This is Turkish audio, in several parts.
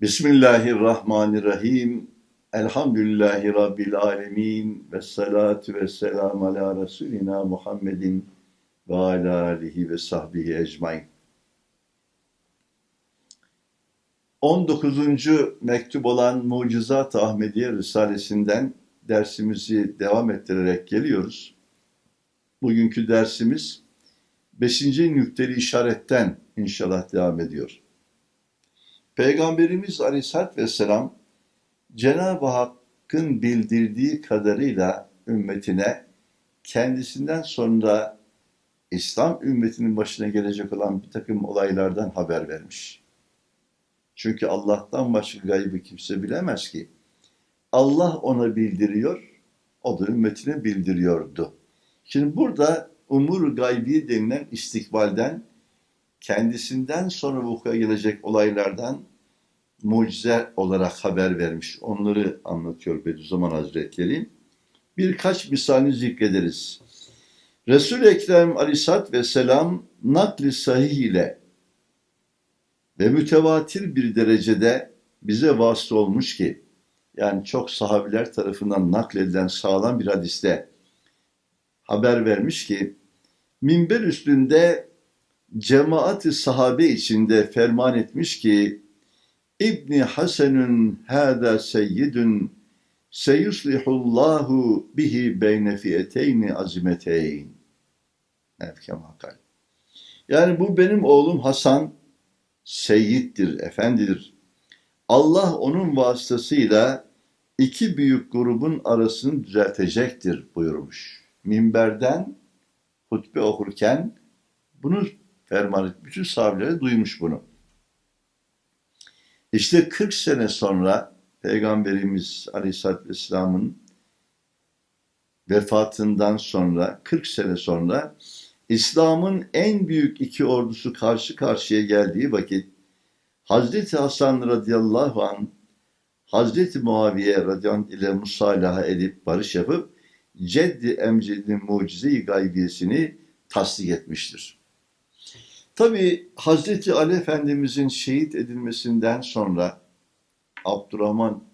Bismillahirrahmanirrahim. Elhamdülillahi Rabbil alemin. Ve salatu ve selamu ala Resulina Muhammedin ve ala alihi ve sahbihi ecmain. 19. mektup olan Mucizat-ı Ahmediye Risalesinden dersimizi devam ettirerek geliyoruz. Bugünkü dersimiz 5. nükteli işaretten inşallah devam ediyor. Peygamberimiz Aleyhisselatü Vesselam Cenab-ı Hakk'ın bildirdiği kadarıyla ümmetine kendisinden sonra İslam ümmetinin başına gelecek olan bir takım olaylardan haber vermiş. Çünkü Allah'tan başka gaybı kimse bilemez ki. Allah ona bildiriyor, o da ümmetine bildiriyordu. Şimdi burada umur gaybi denilen istikbalden, kendisinden sonra vuku'a gelecek olaylardan mucize olarak haber vermiş. Onları anlatıyor Bediüzzaman Hazretleri. Birkaç misalini zikrederiz. Resul-i Ekrem Aleyhisselatü Vesselam nakli sahih ile ve mütevatir bir derecede bize vasıta olmuş ki yani çok sahabiler tarafından nakledilen sağlam bir hadiste haber vermiş ki minber üstünde cemaati sahabe içinde ferman etmiş ki İbni Hasenün hâdâ seyyidün seyuslihullahu bihi beyne fiyeteyni azimeteyn. Efkema kal. Yani bu benim oğlum Hasan seyyittir, efendidir. Allah onun vasıtasıyla iki büyük grubun arasını düzeltecektir buyurmuş. Minberden hutbe okurken bunu ferman. Bütün sahabeleri duymuş bunu. İşte 40 sene sonra Peygamberimiz Aleyhisselatü Vesselam'ın vefatından sonra 40 sene sonra İslam'ın en büyük iki ordusu karşı karşıya geldiği vakit Hazreti Hasan radıyallahu an Hazreti Muaviye radıyallahu ile musalaha edip barış yapıp Ceddi Emced'in mucize-i gaybiyesini tasdik etmiştir. Tabi Hazreti Ali Efendimizin şehit edilmesinden sonra Abdurrahman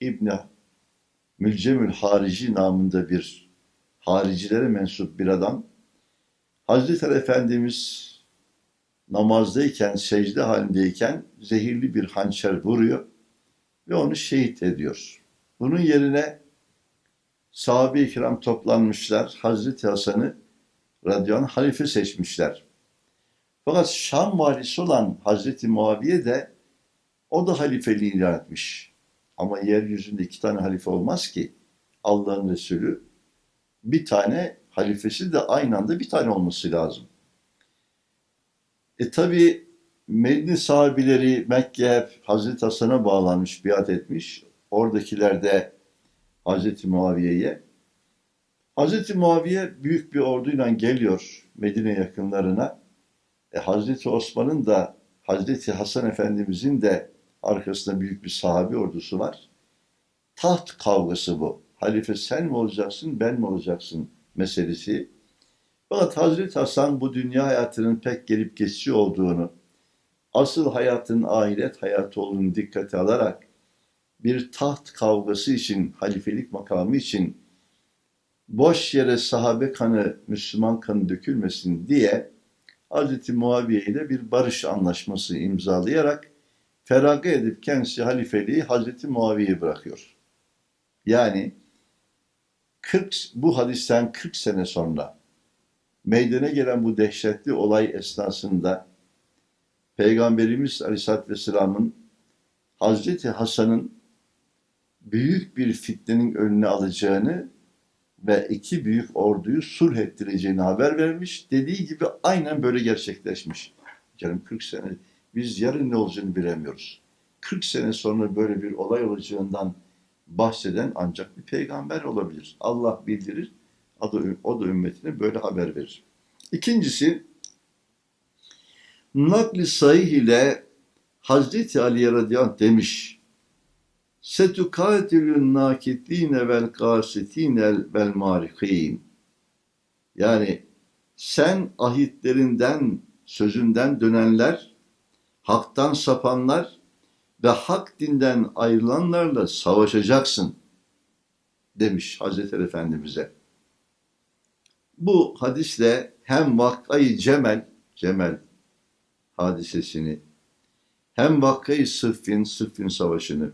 İbni Mülcemül Harici namında bir haricilere mensup bir adam Hazreti Ali Efendimiz namazdayken, secde halindeyken zehirli bir hançer vuruyor ve onu şehit ediyor. Bunun yerine sahabe-i kiram toplanmışlar. Hazreti Hasan'ı radyan halife seçmişler. Fakat Şam valisi olan Hazreti Muaviye de o da halifeliği ilan etmiş. Ama yeryüzünde iki tane halife olmaz ki. Allah'ın Resulü bir tane halifesi de aynı anda bir tane olması lazım. E tabi Medine sahabileri Mekke Hazreti Hasan'a bağlanmış, biat etmiş. Oradakiler de Hazreti Muaviye'ye. Hazreti Muaviye büyük bir orduyla geliyor Medine yakınlarına. E, Hazreti Osman'ın da Hazreti Hasan Efendimizin de arkasında büyük bir sahabi ordusu var. Taht kavgası bu. Halife sen mi olacaksın, ben mi olacaksın meselesi. Fakat Hazreti Hasan bu dünya hayatının pek gelip geçici olduğunu, asıl hayatın ahiret hayatı olduğunu dikkate alarak bir taht kavgası için, halifelik makamı için boş yere sahabe kanı, Müslüman kanı dökülmesin diye Hz. Muaviye ile bir barış anlaşması imzalayarak feraga edip kendisi halifeliği Hz. Muaviye'ye bırakıyor. Yani 40, bu hadisten 40 sene sonra meydana gelen bu dehşetli olay esnasında Peygamberimiz Aleyhisselatü Vesselam'ın Hazreti Hasan'ın büyük bir fitnenin önüne alacağını ve iki büyük orduyu sulh ettireceğini haber vermiş. Dediği gibi aynen böyle gerçekleşmiş. Canım 40 sene biz yarın ne olacağını bilemiyoruz. 40 sene sonra böyle bir olay olacağından bahseden ancak bir peygamber olabilir. Allah bildirir, o da, o da ümmetine böyle haber verir. İkincisi, nakli sahih ile Hazreti Ali radıyallahu demiş, setukatilün nakitline vel kasitine vel marikin. Yani sen ahitlerinden, sözünden dönenler, haktan sapanlar ve hak dinden ayrılanlarla savaşacaksın demiş Hazreti Efendimiz'e. Bu hadisle hem vakayı Cemel, Cemel hadisesini, hem vakayı Sıffin, Sıffin savaşını,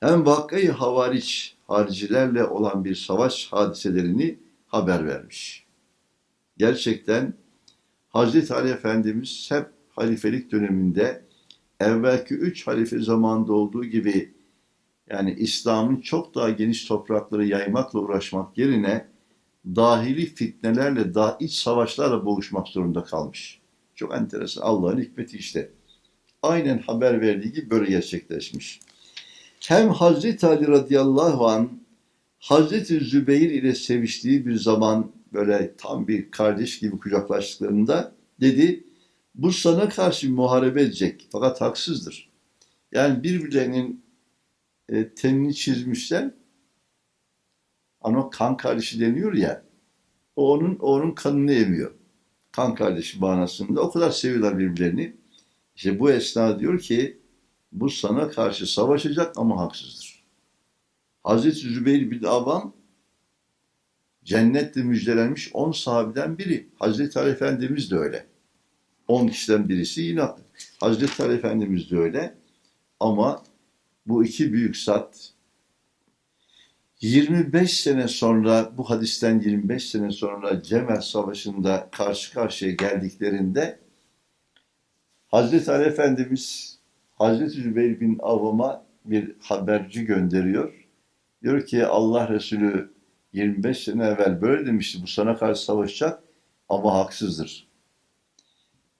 hem vakayı havariç, haricilerle olan bir savaş hadiselerini haber vermiş. Gerçekten Hazreti Ali Efendimiz hep halifelik döneminde evvelki üç halife zamanında olduğu gibi yani İslam'ın çok daha geniş toprakları yaymakla uğraşmak yerine dahili fitnelerle, daha iç savaşlarla boğuşmak zorunda kalmış. Çok enteresan. Allah'ın hikmeti işte. Aynen haber verdiği gibi böyle gerçekleşmiş. Hem Hazreti Ali radıyallahu an Hazreti Zübeyir ile seviştiği bir zaman böyle tam bir kardeş gibi kucaklaştıklarında dedi bu sana karşı muharebe edecek fakat haksızdır. Yani birbirlerinin e, tenini çizmişler ama kan kardeşi deniyor ya o onun, onun kanını emiyor. Kan kardeşi manasında o kadar seviyorlar birbirlerini. İşte bu esna diyor ki bu sana karşı savaşacak ama haksızdır. Hazreti Zübeyir bin Avam cennetle müjdelenmiş 10 sahabeden biri. Hazreti Ali Efendimiz de öyle. 10 kişiden birisi yine Hazreti Ali Efendimiz de öyle. Ama bu iki büyük zat 25 sene sonra bu hadisten 25 sene sonra Cemel Savaşı'nda karşı karşıya geldiklerinde Hazreti Ali Efendimiz Hazreti Zübeyir bin Avam'a bir haberci gönderiyor. Diyor ki Allah Resulü 25 sene evvel böyle demişti bu sana karşı savaşacak ama haksızdır.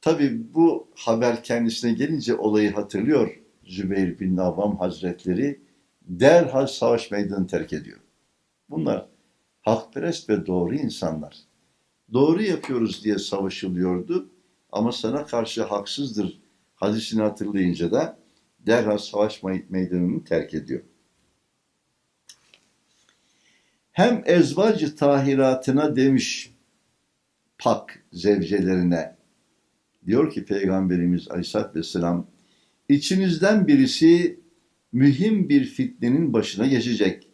Tabi bu haber kendisine gelince olayı hatırlıyor Zübeyir bin Avvam Hazretleri derhal savaş meydanını terk ediyor. Bunlar hakperest ve doğru insanlar. Doğru yapıyoruz diye savaşılıyordu ama sana karşı haksızdır hadisini hatırlayınca da derhal savaş meydanını terk ediyor. Hem ezvacı tahiratına demiş pak zevcelerine diyor ki Peygamberimiz Aleyhisselatü Vesselam içinizden birisi mühim bir fitnenin başına geçecek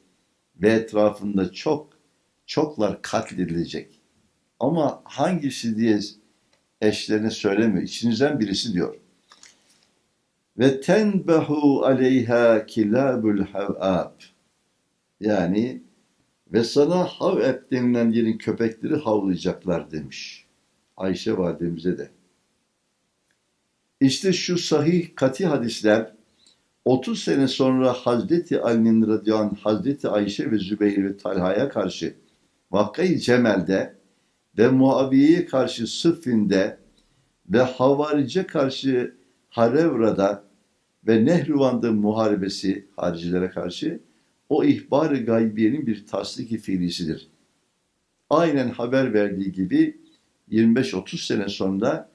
ve etrafında çok çoklar katledilecek. Ama hangisi diye eşlerine söylemiyor. İçinizden birisi diyor. Ve tenbehu aleyha kilabul havab. Yani ve sana haveb denilen yerin köpekleri havlayacaklar demiş. Ayşe validemize de. İşte şu sahih kati hadisler 30 sene sonra Hazreti Ali'nin radıyallahu Hazreti Ayşe ve Zübeyir ve Talha'ya karşı Vakkayı Cemel'de ve Muaviye'ye karşı Sıffin'de ve Havarice karşı Harevra'da ve Nehruvan'da muharebesi haricilere karşı o ihbar-ı gaybiyenin bir tasdik fiilisidir. Aynen haber verdiği gibi 25-30 sene sonra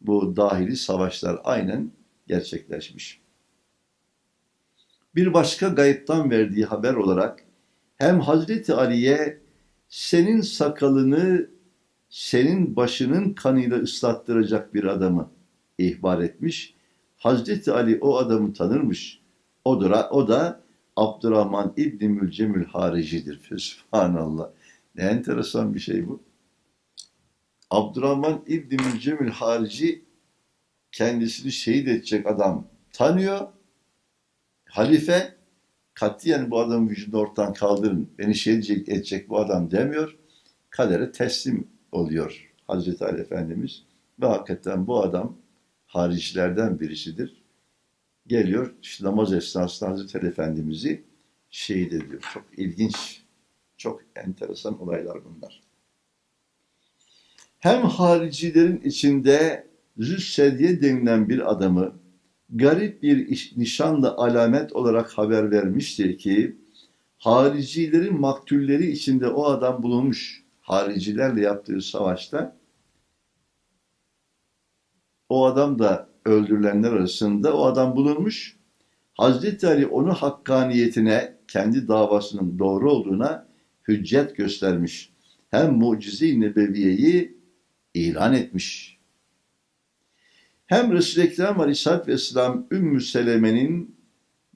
bu dahili savaşlar aynen gerçekleşmiş. Bir başka gayiptan verdiği haber olarak hem Hazreti Ali'ye senin sakalını senin başının kanıyla ıslattıracak bir adamı ihbar etmiş. Hazreti Ali o adamı tanırmış. O da, o da Abdurrahman İbni Mülcemül Harici'dir. Sübhanallah. Ne enteresan bir şey bu. Abdurrahman İbni Mülcemül Harici kendisini şehit edecek adam tanıyor. Halife katiyen bu adamın vücudunu ortadan kaldırın, beni şehit edecek bu adam demiyor. Kadere teslim oluyor Hazreti Ali Efendimiz. Ve hakikaten bu adam haricilerden birisidir. Geliyor işte namaz esnasında Hazreti Efendimiz'i şehit ediyor. Çok ilginç, çok enteresan olaylar bunlar. Hem haricilerin içinde Züssediye denilen bir adamı garip bir iş, nişanla alamet olarak haber vermiştir ki haricilerin maktulleri içinde o adam bulunmuş haricilerle yaptığı savaşta o adam da öldürülenler arasında o adam bulunmuş. Hazreti Ali onu hakkaniyetine, kendi davasının doğru olduğuna hüccet göstermiş. Hem mucize-i nebeviyeyi ilan etmiş. Hem Resul-i Ekrem Aleyhisselatü Vesselam Ümmü Seleme'nin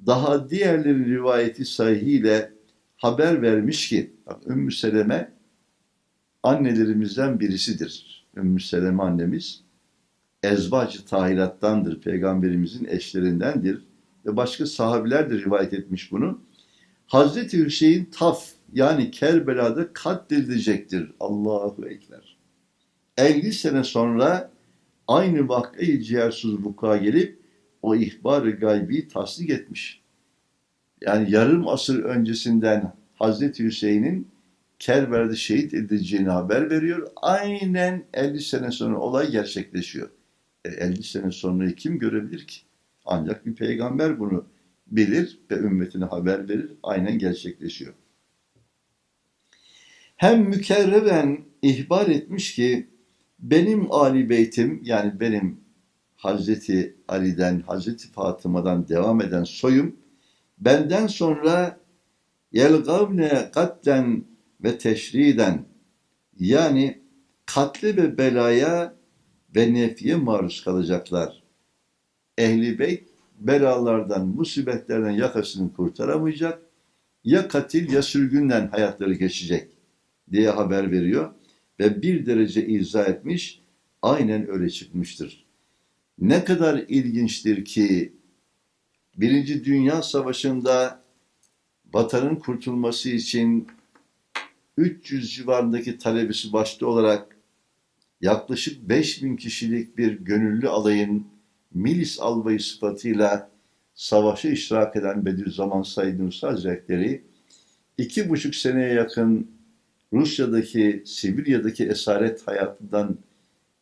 daha diğerleri rivayeti sahihiyle haber vermiş ki bak Ümmü Seleme annelerimizden birisidir. Ümmü Seleme annemiz ezvacı tahirattandır. Peygamberimizin eşlerindendir. Ve başka sahabiler de rivayet etmiş bunu. Hazreti Hüseyin Taf yani Kerbela'da katledilecektir. Allahu Ekber. 50 sene sonra aynı vakayı ciğersiz vuku'a gelip o ihbar-ı gaybi tasdik etmiş. Yani yarım asır öncesinden Hazreti Hüseyin'in Kerbela'da şehit edileceğini haber veriyor. Aynen 50 sene sonra olay gerçekleşiyor. E, 50 sene sonra kim görebilir ki? Ancak bir peygamber bunu bilir ve ümmetine haber verir. Aynen gerçekleşiyor. Hem mükerreven ihbar etmiş ki benim Ali Beytim yani benim Hazreti Ali'den, Hazreti Fatıma'dan devam eden soyum benden sonra yelgavne katlen ve teşriden yani katli ve belaya ve nefiye maruz kalacaklar. Ehli beyt belalardan, musibetlerden yakasını kurtaramayacak. Ya katil ya sürgünden hayatları geçecek diye haber veriyor. Ve bir derece izah etmiş, aynen öyle çıkmıştır. Ne kadar ilginçtir ki Birinci Dünya Savaşı'nda vatanın kurtulması için 300 civarındaki talebesi başta olarak yaklaşık 5000 kişilik bir gönüllü alayın milis albayı sıfatıyla savaşa iştirak eden Bediüzzaman Said Nursi Hazretleri iki buçuk seneye yakın Rusya'daki, Sibirya'daki esaret hayatından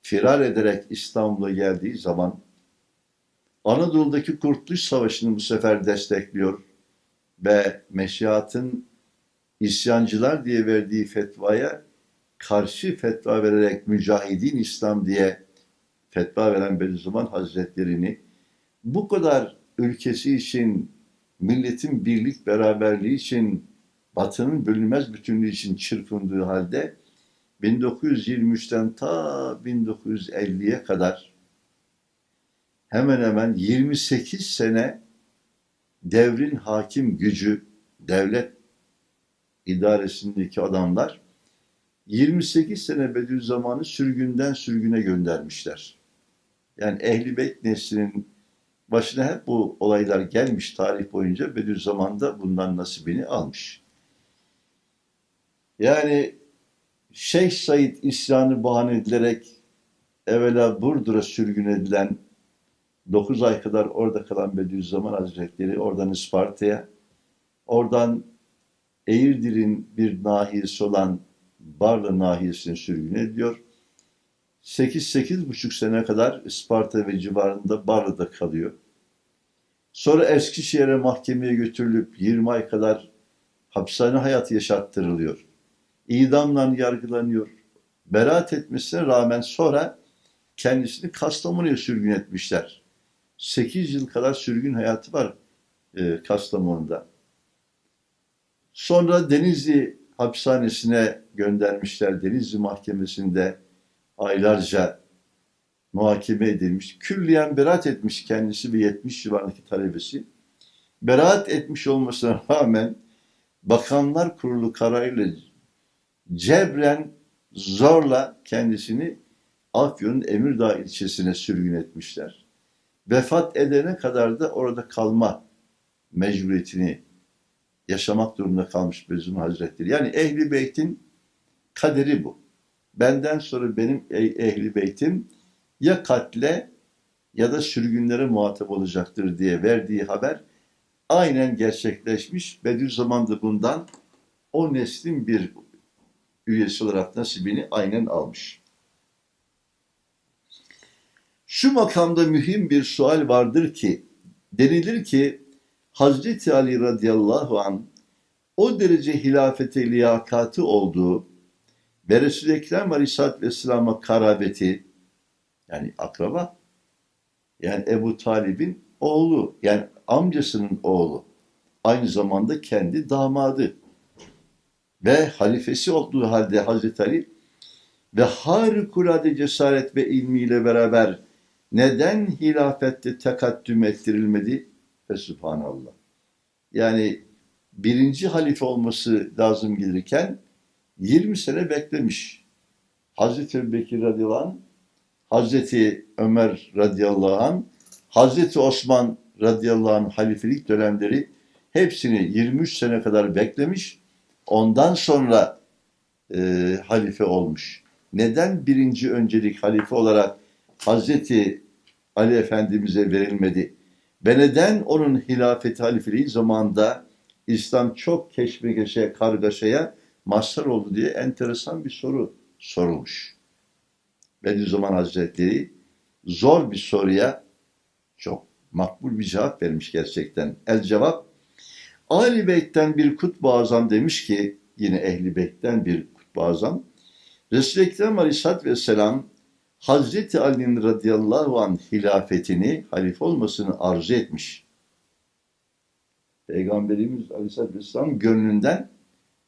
firar ederek İstanbul'a geldiği zaman Anadolu'daki Kurtuluş Savaşı'nı bu sefer destekliyor ve meşiatın isyancılar diye verdiği fetvaya karşı fetva vererek mücahidin İslam diye fetva veren Bediüzzaman Hazretlerini bu kadar ülkesi için, milletin birlik beraberliği için, Batı'nın bölünmez bütünlüğü için çırpındığı halde 1923'ten ta 1950'ye kadar hemen hemen 28 sene devrin hakim gücü, devlet idaresindeki adamlar 28 sene Bediüzzaman'ı sürgünden sürgüne göndermişler. Yani Ehli Beyt neslinin başına hep bu olaylar gelmiş tarih boyunca Bediüzzaman da bundan nasibini almış. Yani Şeyh Said isyanı bahane edilerek evvela Burdur'a sürgün edilen 9 ay kadar orada kalan Bediüzzaman Hazretleri oradan Isparta'ya, oradan Eğirdir'in bir nahiyesi olan Barla nahiyesine sürgün ediyor. 8-8,5 sene kadar Isparta ve civarında Barla'da kalıyor. Sonra Eskişehir'e mahkemeye götürülüp 20 ay kadar hapishane hayatı yaşattırılıyor. İdamla yargılanıyor. Beraat etmesine rağmen sonra kendisini Kastamonu'ya sürgün etmişler. 8 yıl kadar sürgün hayatı var e, Kastamonu'da. Sonra Denizli hapishanesine göndermişler. Denizli mahkemesinde aylarca muhakeme edilmiş. Külliyen beraat etmiş kendisi ve 70 civarındaki talebesi. Beraat etmiş olmasına rağmen Bakanlar Kurulu kararıyla cebren zorla kendisini Afyon'un Emirdağ ilçesine sürgün etmişler. Vefat edene kadar da orada kalma mecburiyetini yaşamak durumunda kalmış Bezum Hazretleri. Yani Ehli Beyt'in kaderi bu. Benden sonra benim Ehli Beyt'im ya katle ya da sürgünlere muhatap olacaktır diye verdiği haber aynen gerçekleşmiş. Bediüzzaman da bundan o neslin bir üyesi olarak nasibini aynen almış. Şu makamda mühim bir sual vardır ki, denilir ki Hazreti Ali radıyallahu an o derece hilafete liyakati olduğu ve Resul-i Ekrem Aleyhisselatü Vesselam'a karabeti yani akraba yani Ebu Talib'in oğlu yani amcasının oğlu aynı zamanda kendi damadı ve halifesi olduğu halde Hazreti Ali ve harikulade cesaret ve ilmiyle beraber neden hilafette tekaddüm ettirilmedi? Ve subhanallah. yani birinci halife olması lazım gelirken 20 sene beklemiş. Hazreti Ebubekir radıyallahu anh, Hazreti Ömer radıyallahu anh, Hazreti Osman radıyallahu anh halifelik dönemleri hepsini 23 sene kadar beklemiş. Ondan sonra e, halife olmuş. Neden birinci öncelik halife olarak Hazreti Ali Efendimiz'e verilmedi? Ve neden onun hilafeti halifeliği zamanında İslam çok keşmekeşe, kargaşaya mazhar oldu diye enteresan bir soru sorulmuş. Bediüzzaman Hazretleri zor bir soruya çok makbul bir cevap vermiş gerçekten. El cevap Ali Beyt'ten bir kutbu azam demiş ki yine Ehli Beyt'ten bir kutbu azam Resul-i Ekrem Aleyhisselatü Vesselam Hazreti Ali'nin radıyallahu anh hilafetini, halife olmasını arzu etmiş. Peygamberimiz Aleyhisselatü Vesselam gönlünden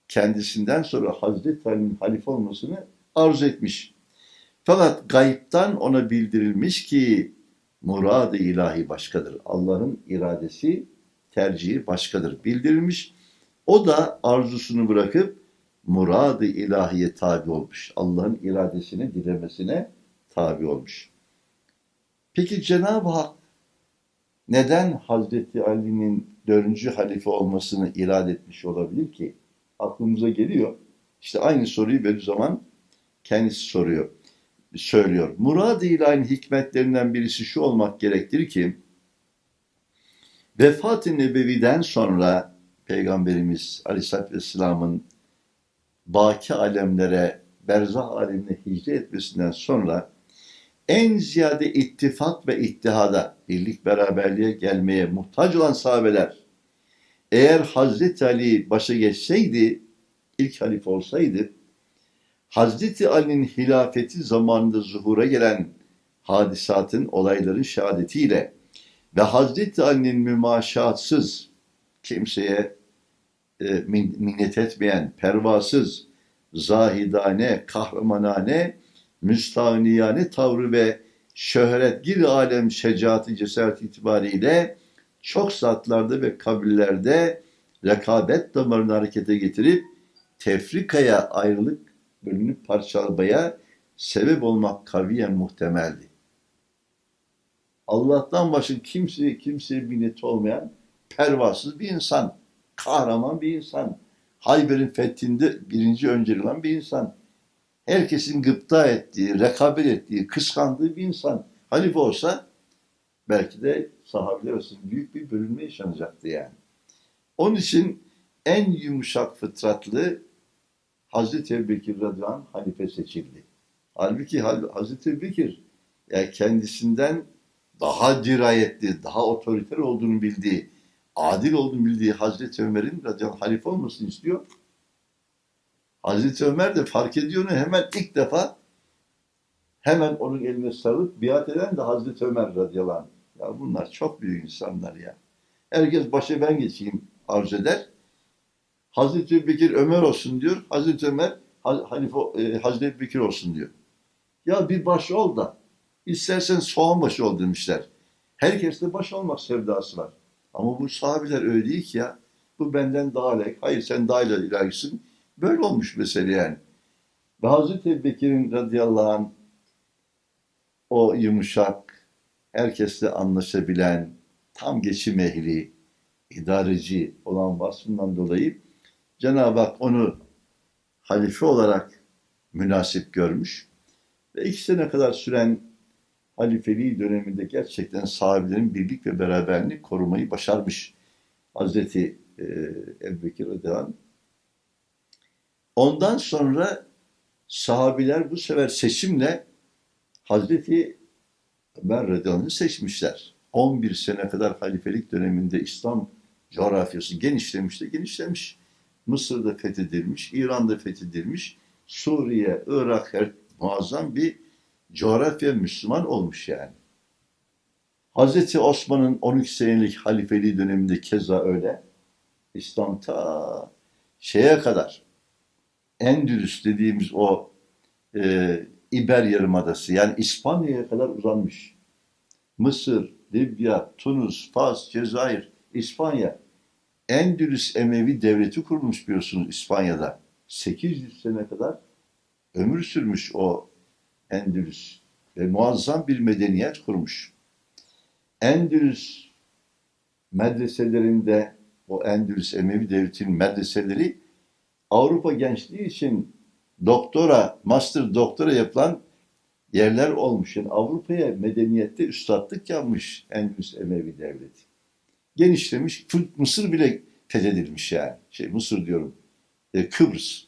kendisinden sonra Hazreti Ali'nin halife olmasını arzu etmiş. Fakat gayiptan ona bildirilmiş ki murad-ı ilahi başkadır. Allah'ın iradesi, tercihi başkadır. Bildirilmiş. O da arzusunu bırakıp murad-ı ilahiye tabi olmuş. Allah'ın iradesine, dilemesine tabi olmuş. Peki Cenab-ı Hak neden Hazreti Ali'nin dördüncü halife olmasını irade etmiş olabilir ki? Aklımıza geliyor. İşte aynı soruyu Bediüzzaman kendisi soruyor, söylüyor. Murad-ı ilahinin hikmetlerinden birisi şu olmak gerektir ki, vefat-ı nebeviden sonra Peygamberimiz Aleyhisselatü Vesselam'ın baki alemlere, berzah alemine hicret etmesinden sonra en ziyade ittifak ve ittihada, birlik beraberliğe gelmeye muhtaç olan sahabeler, eğer Hazreti Ali başa geçseydi, ilk halife olsaydı, Hazreti Ali'nin hilafeti zamanında zuhura gelen hadisatın, olayların şehadetiyle ve Hazreti Ali'nin mümaşatsız, kimseye e, minnet etmeyen, pervasız, zahidane, kahramanane, müstahniyane tavrı ve şöhret gir alem şecaati cesaret itibariyle çok zatlarda ve kabirlerde rekabet damarını harekete getirip tefrikaya ayrılık bölünüp parçalamaya sebep olmak kaviyen muhtemeldi. Allah'tan başka kimse kimseye minneti olmayan pervasız bir insan, kahraman bir insan, Hayber'in fethinde birinci önceli olan bir insan, herkesin gıpta ettiği, rekabet ettiği, kıskandığı bir insan. Halife olsa belki de sahabeler arasında büyük bir bölünme yaşanacaktı yani. Onun için en yumuşak fıtratlı Hazreti Ebubekir radıyallahu halife seçildi. Halbuki Hazreti Ebubekir yani kendisinden daha dirayetli, daha otoriter olduğunu bildiği, adil olduğunu bildiği Hazreti Ömer'in radıyallahu halife olmasını istiyor. Hazreti Ömer de fark ediyor hemen ilk defa hemen onun eline sarılıp biat eden de Hazreti Ömer radıyallahu anh. Ya bunlar çok büyük insanlar ya. Herkes başı ben geçeyim arz eder. Hazreti Bekir Ömer olsun diyor. Hazreti Ömer Halife e, Hazreti Bekir olsun diyor. Ya bir baş ol da istersen soğan başı ol demişler. Herkeste baş olmak sevdası var. Ama bu sahabiler öyle değil ki ya. Bu benden daha layık. Hayır sen daha ilahisin. Böyle olmuş mesele yani. Ve Hazreti Bekir'in radıyallahu anh o yumuşak, herkesle anlaşabilen, tam geçim ehli, idareci olan vasfından dolayı Cenab-ı Hak onu halife olarak münasip görmüş ve iki sene kadar süren halifeliği döneminde gerçekten sahabelerin birlik ve beraberliğini korumayı başarmış. Hazreti e, Ebu Bekir Radıyallahu Ondan sonra sahabiler bu sefer seçimle Hazreti Ömer Radıyallahu seçmişler. 11 sene kadar halifelik döneminde İslam coğrafyası genişlemiş de genişlemiş. Mısır'da fethedilmiş, İran'da fethedilmiş, Suriye, Irak her muazzam bir coğrafya Müslüman olmuş yani. Hazreti Osman'ın 12 senelik halifeliği döneminde keza öyle. İslam ta şeye kadar Endülüs dediğimiz o e, İber Yarımadası yani İspanya'ya kadar uzanmış. Mısır, Libya, Tunus, Fas, Cezayir, İspanya Endülüs Emevi devleti kurmuş biliyorsunuz İspanya'da. 800 sene kadar ömür sürmüş o Endülüs ve muazzam bir medeniyet kurmuş. Endülüs medreselerinde o Endülüs Emevi devletinin medreseleri Avrupa gençliği için doktora, master doktora yapılan yerler olmuş. Yani Avrupa'ya medeniyette üstadlık yapmış Endülüs Emevi devleti. Genişlemiş, Mısır bile fethedilmiş yani. Şey Mısır diyorum, e, Kıbrıs.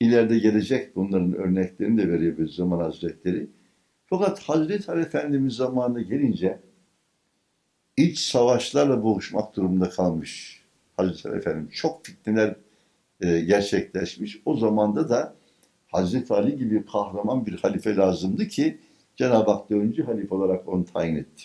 İleride gelecek bunların örneklerini de veriyor bir zaman Hazretleri. Fakat Hazreti Ali Efendimiz zamanına gelince iç savaşlarla boğuşmak durumunda kalmış Hazreti Ali Efendimiz. Çok fitneler e, gerçekleşmiş. O zamanda da Hazreti Ali gibi kahraman bir halife lazımdı ki Cenab-ı Hak dördüncü halife olarak onu tayin etti.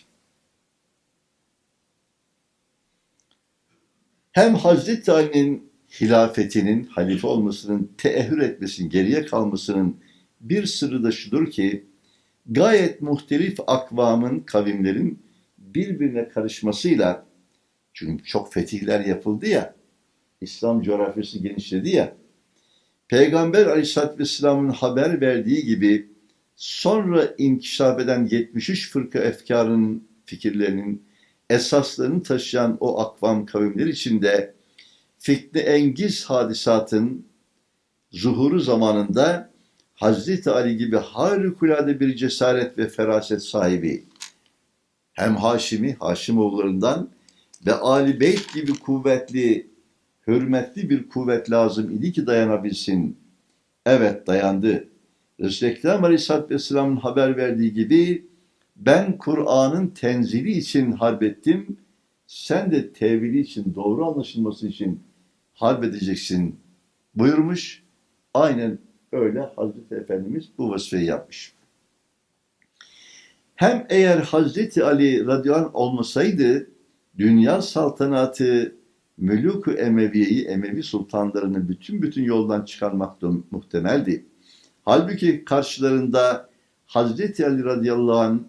Hem Hazreti Ali'nin hilafetinin, halife olmasının teehür etmesinin, geriye kalmasının bir sırrı da şudur ki gayet muhtelif akvamın, kavimlerin birbirine karışmasıyla çünkü çok fetihler yapıldı ya, İslam coğrafyası genişledi ya, Peygamber Aleyhisselatü Vesselam'ın haber verdiği gibi sonra inkişaf eden 73 fırka efkarının fikirlerinin esaslarını taşıyan o akvam kavimler içinde fitne engiz hadisatın zuhuru zamanında Hazreti Ali gibi harikulade bir cesaret ve feraset sahibi hem Haşimi, Haşimoğullarından ve Ali Beyt gibi kuvvetli, hürmetli bir kuvvet lazım idi ki dayanabilsin. Evet dayandı. Resul-i Ekrem Aleyhisselatü Vesselam'ın haber verdiği gibi ben Kur'an'ın tenzili için harbettim, sen de tevili için, doğru anlaşılması için harbedeceksin buyurmuş. Aynen öyle Hazreti Efendimiz bu vazifeyi yapmış. Hem eğer Hazreti Ali radıyallahu olmasaydı dünya saltanatı Mülük-ü Emeviye'yi, Emevi sultanlarını bütün bütün yoldan çıkarmak da muhtemeldi. Halbuki karşılarında Hazreti Ali radıyallahu anh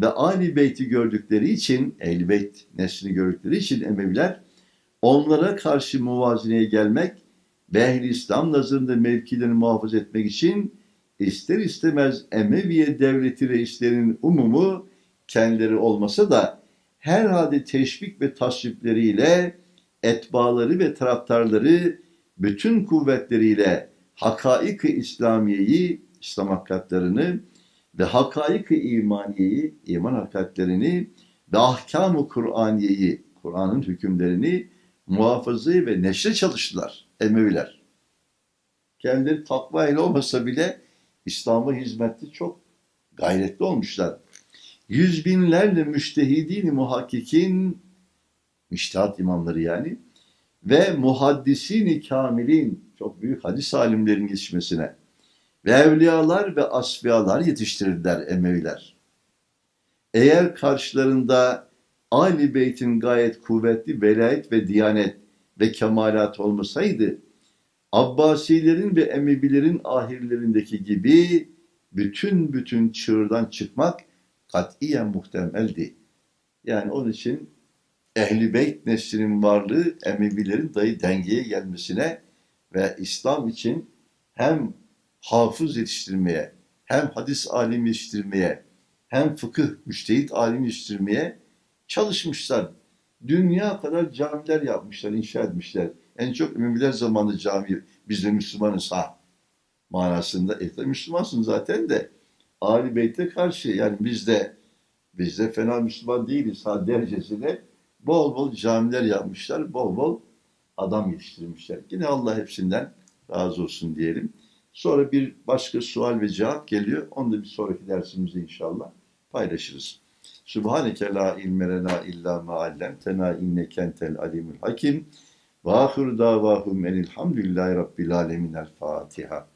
ve Ali Beyt'i gördükleri için, Ehl-i Beyt neslini gördükleri için Emeviler onlara karşı muvazineye gelmek ve ehl İslam nazarında mevkilerini muhafaza etmek için ister istemez Emeviye devleti reislerinin umumu kendileri olmasa da herhalde teşvik ve tasvipleriyle etbaları ve taraftarları bütün kuvvetleriyle hakaik-i İslamiye'yi, İslam hakikatlerini ve hakaik-i imaniyeyi, iman hakikatlerini ve ahkam-ı Kur'aniyeyi, Kur'an'ın hükümlerini muhafazayı ve neşre çalıştılar Emeviler. Kendileri takva ile olmasa bile İslam'a hizmette çok gayretli olmuşlar. Yüz binlerle müştehidin muhakkikin, müştehat imamları yani, ve muhaddisini kamilin, çok büyük hadis alimlerin yetişmesine ve evliyalar ve asfiyalar yetiştirdiler Emeviler. Eğer karşılarında Ali Beyt'in gayet kuvvetli velayet ve diyanet ve kemalat olmasaydı, Abbasilerin ve Emevilerin ahirlerindeki gibi bütün bütün çığırdan çıkmak katiyen muhtemeldi. Yani onun için Ehli Beyt neslinin varlığı Emevilerin dayı dengeye gelmesine ve İslam için hem hafız yetiştirmeye, hem hadis alim yetiştirmeye, hem fıkıh, müştehit alim yetiştirmeye çalışmışlar. Dünya kadar camiler yapmışlar, inşa etmişler. En çok Emeviler zamanı cami, biz de Müslümanız ha manasında. E tabi Müslümansın zaten de Ali Beyt'e karşı yani biz de biz de fena Müslüman değiliz ha derecesine bol bol camiler yapmışlar, bol bol adam yetiştirmişler. Yine Allah hepsinden razı olsun diyelim. Sonra bir başka sual ve cevap geliyor. Onu da bir sonraki dersimizde inşallah paylaşırız. Subhaneke la ilme lena illa ma allamtena inneke entel alimul hakim. Ve ahir davahum enilhamdülillahi rabbil alemin. El Fatiha.